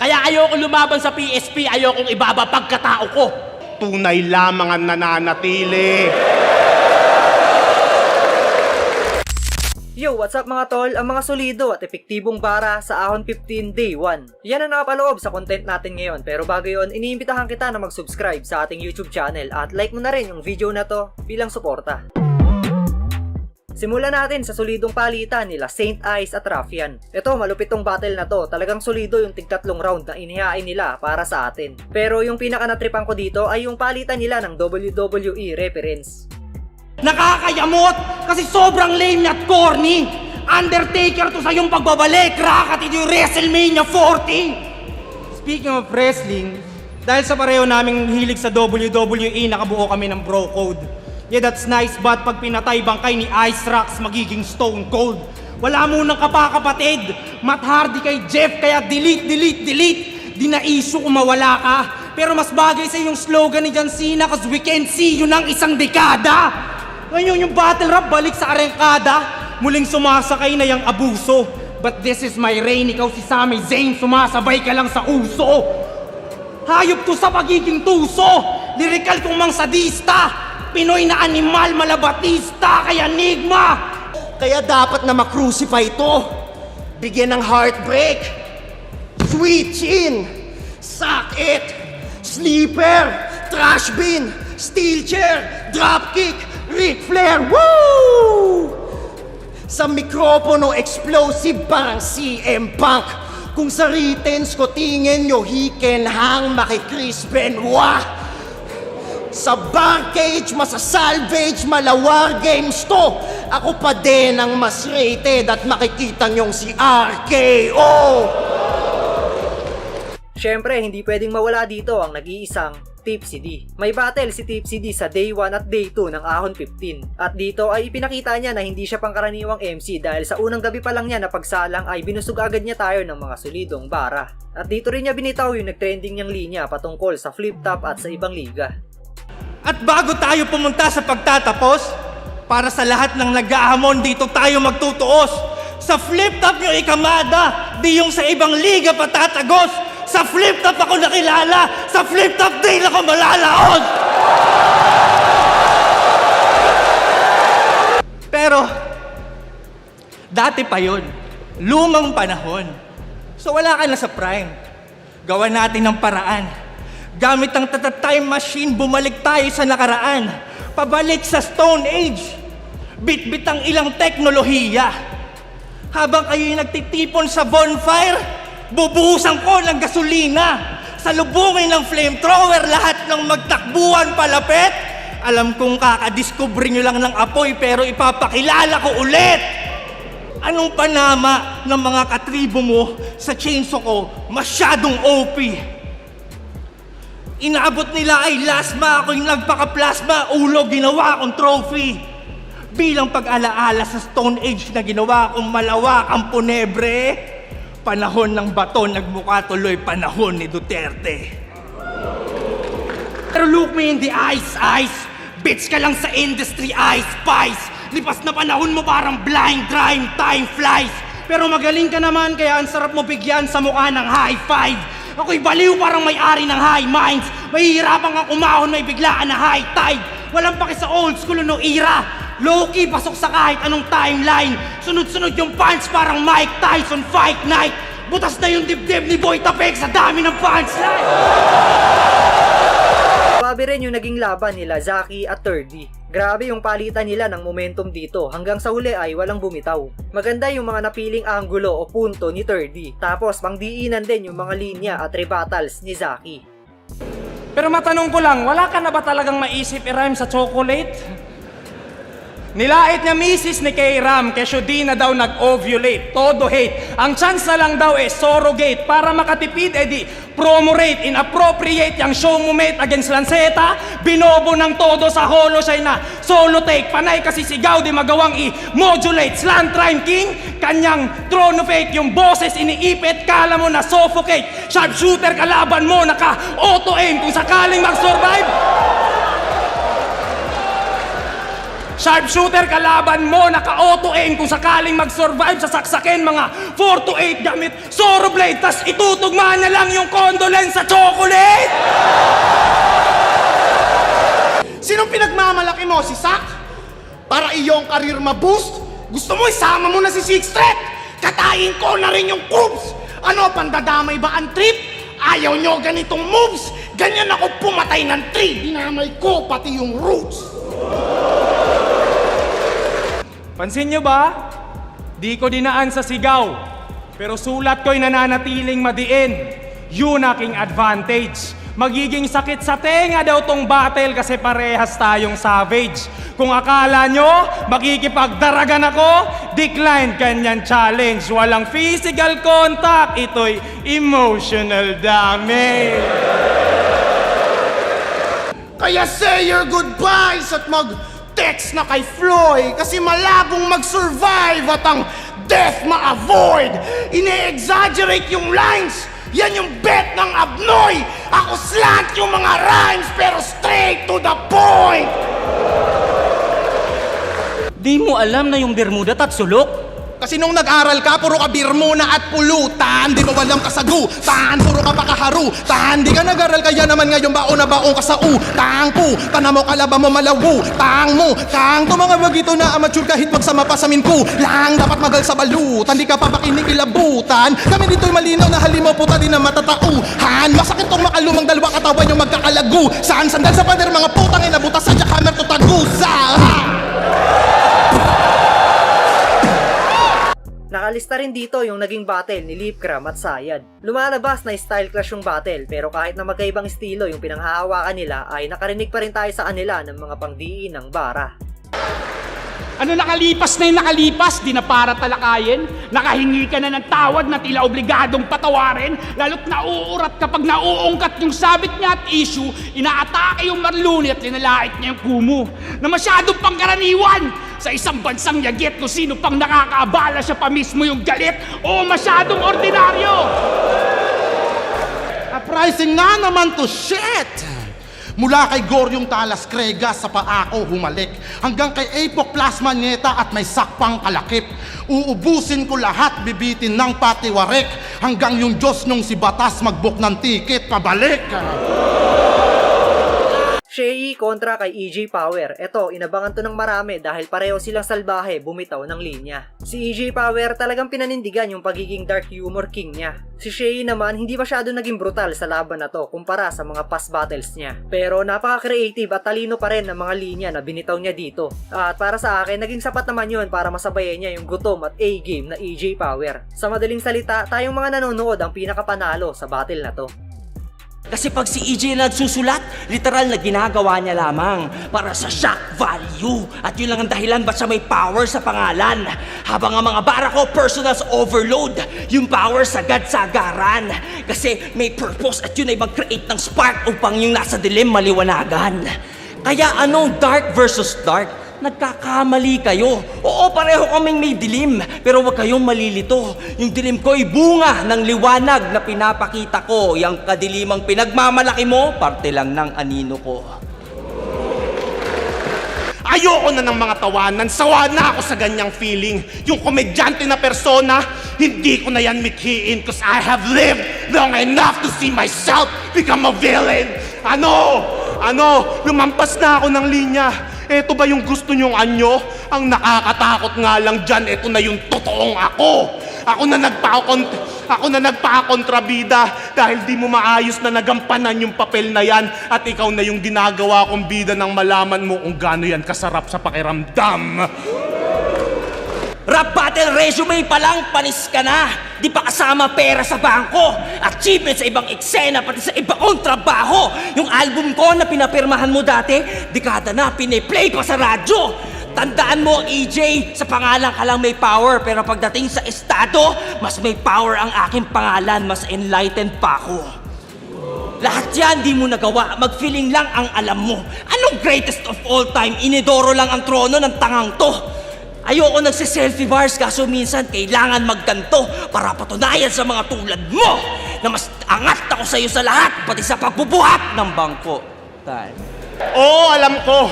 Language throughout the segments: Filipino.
Kaya ayoko lumaban sa PSP, ayokong ibaba pagkatao ko. Tunay lamang ang nananatili. Yo, what's up mga tol? Ang mga solido at epektibong bara sa Ahon 15 Day 1. Yan ang nakapaloob sa content natin ngayon. Pero bago yun, iniimbitahan kita na mag-subscribe sa ating YouTube channel at like mo na rin yung video na to bilang suporta. Simulan natin sa solidong palitan nila Saint Ice at Raffian. Ito, malupit tong battle na to. Talagang solido yung tigtatlong round na inihain nila para sa atin. Pero yung pinaka natripan ko dito ay yung palitan nila ng WWE reference. Nakakayamot kasi sobrang lame at corny. Undertaker to sa yung pagbabalik. Rakatid yung WrestleMania 40. Speaking of wrestling, dahil sa pareho naming hilig sa WWE, nakabuo kami ng bro code. Yeah, that's nice, but pag pinatay bangkay ni Ice Rocks, magiging stone cold. Wala munang kapakapatid. Matt Hardy kay Jeff, kaya delete, delete, delete. Di na issue kung mawala ka. Pero mas bagay sa yung slogan ni John Cena cause we can see you ng isang dekada. Ngayon yung battle rap balik sa arengkada, muling sumasakay na yung abuso. But this is my reign, ikaw si Sami Zayn, sumasabay ka lang sa uso. Hayop to sa pagiging tuso, lirikal kong mang sadista, Pinoy na animal, malabatista, kaya enigma. Kaya dapat na makrucify ito. Bigyan ng heartbreak. Switch in. Suck it. Sleeper. Trash bin. Steel chair. Dropkick. Ric Flair. Woo! Sa mikropono, explosive parang CM Punk. Kung sa writtens ko tingin nyo, he can hang maki Chris Benoit. Sa barcage, masasalvage, malawar games to. Ako pa din ang mas rated at makikita nyong si RKO. Siyempre, hindi pwedeng mawala dito ang nag-iisang Tipsy D. May battle si Tipsy D sa Day 1 at Day 2 ng Ahon 15. At dito ay ipinakita niya na hindi siya pangkaraniwang MC dahil sa unang gabi pa lang niya na pagsalang ay binusog agad niya tayo ng mga solidong bara. At dito rin niya binitaw yung nagtrending niyang linya patungkol sa flip top at sa ibang liga. At bago tayo pumunta sa pagtatapos, para sa lahat ng nag-ahamon dito tayo magtutuos. Sa flip top nyo ikamada, di yung sa ibang liga patatagos. Sa flip top ako nakilala, sa flip top din ako malalaos! Pero, dati pa yun. Lumang panahon. So wala ka na sa prime. Gawan natin ng paraan. Gamit ang time machine, bumalik tayo sa nakaraan. Pabalik sa Stone Age. Bitbit ang ilang teknolohiya. Habang kayo'y nagtitipon sa bonfire, bubuhusan ko ng gasolina. Sa lubungin ng flamethrower, lahat ng magtakbuhan palapit. Alam kong kakadiscover nyo lang ng apoy pero ipapakilala ko ulit. Anong panama ng mga katribo mo sa chainsaw ko masyadong OP? Inaabot nila ay lasma, ako yung nagpaka-plasma, ulo ginawa kong trophy. Bilang pag-alaala sa Stone Age na ginawa kong malawak ang punebre, panahon ng bato nagmukha tuloy panahon ni Duterte. Pero look me in the eyes, eyes. Bitch ka lang sa industry, eyes, spice. Lipas na panahon mo parang blind time, time flies. Pero magaling ka naman, kaya ang sarap mo bigyan sa mukha ng high five. Ako'y baliw parang may-ari ng high minds. Mahihirapan kang umahon, may biglaan na high tide. Walang paki sa old school no era. Low-key, pasok sa kahit anong timeline. Sunod-sunod yung punch parang Mike Tyson fight night. Butas na yung dibdib ni Boy Tapek sa dami ng punchline. Grabe rin yung naging laban nila Zaki at Turdy. Grabe yung palitan nila ng momentum dito hanggang sa huli ay walang bumitaw. Maganda yung mga napiling anggulo o punto ni Turdy. Tapos pangdiinan din yung mga linya at rebuttals ni Zaki. Pero matanong ko lang, wala ka na ba talagang maisip i-rhyme sa chocolate? Nilait niya misis ni kay Ram, kesyo di na daw nag-ovulate. Todo hate. Ang chance na lang daw eh, surrogate. Para makatipid, edi promo rate. Inappropriate yung show mo against Lanceta. Binobo ng todo sa holo siya na solo take. Panay kasi sigaw di magawang i-modulate. Slant rhyme king, kanyang throne of fake. Yung boses iniipit, kala mo na suffocate. Sharpshooter kalaban mo, naka auto aim. Kung sakaling mag-survive, Sharpshooter kalaban mo, naka-auto aim kung sakaling mag-survive sa saksakin mga 4 to 8 gamit Zoro Blade, tas itutugma na lang yung condolence sa chocolate! Sinong pinagmamalaki mo? Si Sak? Para iyong karir ma-boost? Gusto mo isama mo na si Six Threat? Katayin ko na rin yung Coops! Ano, pandadamay ba ang trip? Ayaw nyo ganitong moves? Ganyan ako pumatay ng tree! Dinamay ko pati yung roots! Pansin nyo ba? Di ko dinaan sa sigaw. Pero sulat ko'y nananatiling madiin. Yun aking advantage. Magiging sakit sa tenga daw tong battle kasi parehas tayong savage. Kung akala nyo, makikipagdaragan ako, decline kanyan challenge. Walang physical contact, ito'y emotional damage. Kaya say your goodbyes at mag-text na kay Floyd kasi malabong mag-survive at ang death ma-avoid. Ine-exaggerate yung lines. Yan yung bet ng abnoy. Ako slant yung mga rhymes pero straight to the point. Di mo alam na yung Bermuda at sulok? Kasi nung nag-aral ka, puro ka birmona at pulutan. Di mo walang kasagutan, puro ka pakaharutan. Di ka nag-aral, kaya naman ngayon baon na baon ka sa utang po. Tana mo kalaba mo malawu, tang mo. Kang to mga bagito na amateur kahit magsama pa sa minku. Lang dapat magal sa balutan, di ka papakinig ilabutan. Kami dito'y malinaw na halimaw puta di na matatauhan. Masakit tong makalumang dalawa katawan yung magkakalagu. Saan sandal sa pader mga putang inabutas sa jackhammer to tagusa. Ha! Nakalista rin dito yung naging battle ni Lipcram at Sayad. Lumalabas na style clash yung battle pero kahit na magkaibang estilo yung pinanghahawakan nila ay nakarinig pa rin tayo sa kanila ng mga pangdiin ng bara. Ano nakalipas na yung nakalipas, di na para talakayin? Nakahingi ka na ng tawad na tila obligadong patawarin? Lalo't nauurat kapag nauungkat yung sabit niya at issue, inaatake yung marluni at linalait niya yung kumu. Na masyadong pangkaraniwan! Sa isang bansang yagit kung sino pang nakakaabala siya pa mismo yung galit o masyadong ordinaryo! Uprising na naman to shit! Mula kay Goryong Talas Krega sa paako humalik hanggang kay Apoc Plasma Nieta at may sakpang kalakip. Uubusin ko lahat bibitin ng patiwarek hanggang yung Diyos nung si Batas magbuk ng tiket pabalik. Shea kontra kay EJ Power. Eto, inabangan to ng marami dahil pareho silang salbahe bumitaw ng linya. Si EJ Power talagang pinanindigan yung pagiging dark humor king niya. Si Shea naman hindi masyado naging brutal sa laban na to kumpara sa mga past battles niya. Pero napaka-creative at talino pa rin ng mga linya na binitaw niya dito. At para sa akin, naging sapat naman yun para masabayan niya yung gutom at A-game na EJ Power. Sa madaling salita, tayong mga nanonood ang pinakapanalo sa battle na to. Kasi pag si EJ nagsusulat, literal na ginagawa niya lamang para sa shock value. At yun lang ang dahilan ba't siya may power sa pangalan. Habang ang mga bara ko, personals overload. Yung power sagad sagaran. Kasi may purpose at yun ay mag-create ng spark upang yung nasa dilim maliwanagan. Kaya anong dark versus dark? Nagkakamali kayo. Oo, pareho kaming may dilim. Pero huwag kayong malilito. Yung dilim ko ay bunga ng liwanag na pinapakita ko. Yung kadilimang pinagmamalaki mo, parte lang ng anino ko. Ayoko na ng mga tawanan, sawa na ako sa ganyang feeling. Yung komedyante na persona, hindi ko na yan mithiin cause I have lived long enough to see myself become a villain. Ano? Ano? Lumampas na ako ng linya. Ito ba yung gusto nyong anyo? Ang nakakatakot nga lang dyan, ito na yung totoong ako. Ako na nagpa-kont ako na nagpa-kontrabida dahil di mo maayos na nagampanan yung papel na yan at ikaw na yung ginagawa kong bida nang malaman mo kung gaano yan kasarap sa pakiramdam. Rap battle resume pa lang, panis ka na. Di pa kasama pera sa bangko. Achievement sa ibang eksena, pati sa iba trabaho. Yung album ko na pinapirmahan mo dati, dekada na, piniplay pa sa radyo. Tandaan mo, EJ, sa pangalan ka lang may power, pero pagdating sa estado, mas may power ang aking pangalan, mas enlightened pa ako. Lahat yan di mo nagawa, mag-feeling lang ang alam mo. Anong greatest of all time, inidoro lang ang trono ng tangang to? Ayoko nagsiselfie bars kaso minsan kailangan magganto para patunayan sa mga tulad mo na mas angat ako sa'yo sa lahat, pati sa pagbubuhat ng bangko. Time. Oo, alam ko.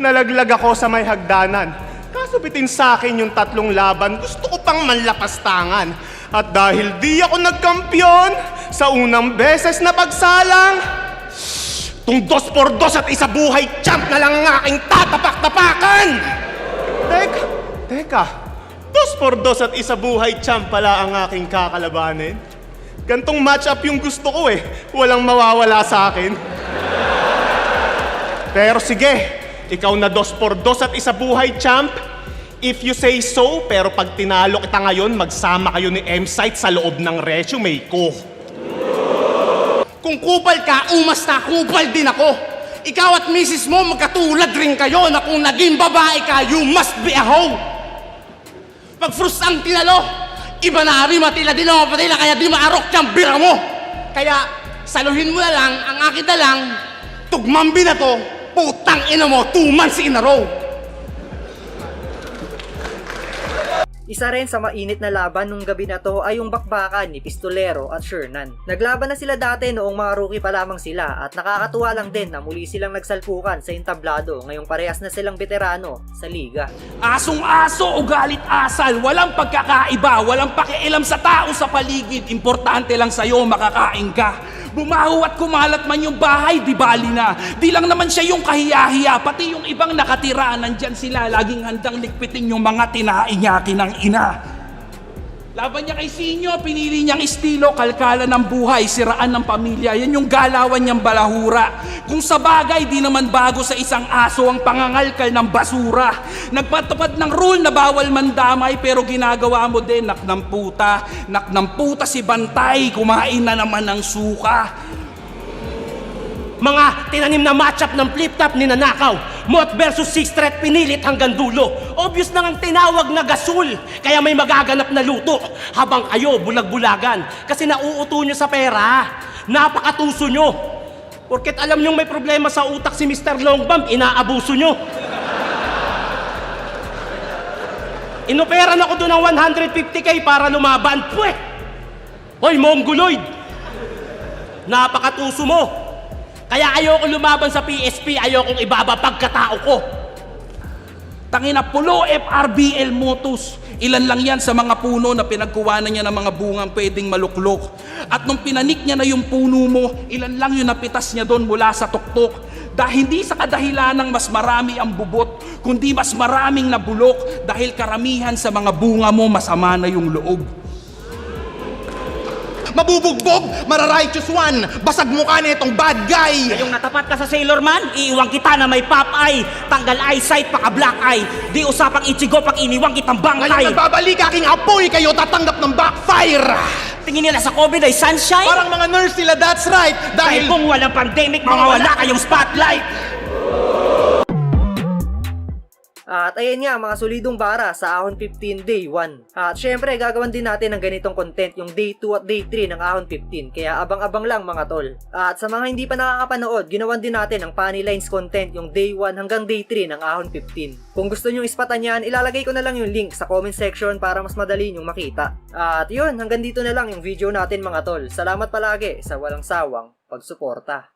nalaglag ako sa may hagdanan. Kaso bitin sa akin yung tatlong laban, gusto ko pang manlapastangan. At dahil di ako nagkampiyon sa unang beses na pagsalang, tung dos por dos at isa buhay champ na lang ang aking tatapak-tapakan! Teka, teka, dos por dos at isa buhay champ pala ang aking kakalabanin? Gantong match-up yung gusto ko eh, walang mawawala sa akin. Pero sige, ikaw na dos por dos at isa buhay champ. If you say so, pero pag tinalo kita ngayon, magsama kayo ni M-Site sa loob ng resume ko. Kung kupal ka, umas na kupal din ako. Ikaw at misis mo magkatulad rin kayo na kung naging babae ka, you must be a hoe. Pag frust ang tinalo, iba na rin matila din ako patila kaya di maarok siyang bira mo. Kaya saluhin mo na lang, ang akin na lang, tugmambi na to, putang ina mo, two months in a row. Isa rin sa mainit na laban nung gabi na to ay yung bakbakan ni Pistolero at Shernan. Naglaban na sila dati noong mga rookie pa lamang sila at nakakatuwa lang din na muli silang nagsalpukan sa entablado ngayong parehas na silang veterano sa liga. Asong-aso o galit asal, walang pagkakaiba, walang pakialam sa tao sa paligid. Importante lang sa'yo, makakain ka. Bumaho at kumalat man yung bahay, di bali na. Di lang naman siya yung kahiyahiya, pati yung ibang nakatira, nandyan sila, laging handang likpitin yung mga tinainyaki ng ina. Laban niya kay Sinyo, pinili niyang estilo, kalkala ng buhay, siraan ng pamilya. Yan yung galawan niyang balahura. Kung sa bagay, di naman bago sa isang aso ang pangangalkal ng basura. Nagpatupad ng rule na bawal mandamay, pero ginagawa mo din, nak ng puta. Nak ng puta si Bantay, kumain na naman ng suka. Mga tinanim na matchup ng flip-top ni Nanakaw. Mot versus Six Threat pinilit hanggang dulo. Obvious na ang tinawag na gasul. Kaya may magaganap na luto. Habang kayo bulag-bulagan. Kasi nauuto nyo sa pera. Napakatuso nyo. Porket alam nyo may problema sa utak si Mr. Longbam, inaabuso nyo. Inoperan ako doon ng 150k para lumaban. Pwe! Hoy, Mongoloid! Napakatuso mo! Kaya ayoko lumaban sa PSP, ayokong ibaba pagkatao ko. Tangina pulo FRBL Motos. Ilan lang yan sa mga puno na pinagkuwanan niya ng mga bungang pwedeng maluklok. At nung pinanik niya na yung puno mo, ilan lang yung napitas niya doon mula sa tuktok. Dahil hindi sa kadahilanang mas marami ang bubot, kundi mas maraming nabulok dahil karamihan sa mga bunga mo masama na yung loob. Mabubugbog, mararighteous one, basag mukha na itong bad guy. Yung natapat ka sa Sailor Man, iiwang kita na may pop eye. Tanggal eyesight, paka black eye. Di usapang ichigo pag iniwang kitang Ngayon bangkay. nagbabalik aking apoy, kayo tatanggap ng backfire. Tingin nila sa COVID ay sunshine. Parang mga nurse sila, that's right. Dahil Dahil kung walang pandemic, mga wala kayong spotlight. At ayan nga mga solidong bara sa Ahon 15 Day 1. At syempre gagawin din natin ng ganitong content yung Day 2 at Day 3 ng Ahon 15 kaya abang-abang lang mga tol. At sa mga hindi pa nakakapanood, ginawan din natin ng Funny Lines content yung Day 1 hanggang Day 3 ng Ahon 15. Kung gusto nyo ispatan yan, ilalagay ko na lang yung link sa comment section para mas madali nyong makita. At yun, hanggang dito na lang yung video natin mga tol. Salamat palagi sa walang sawang pagsuporta.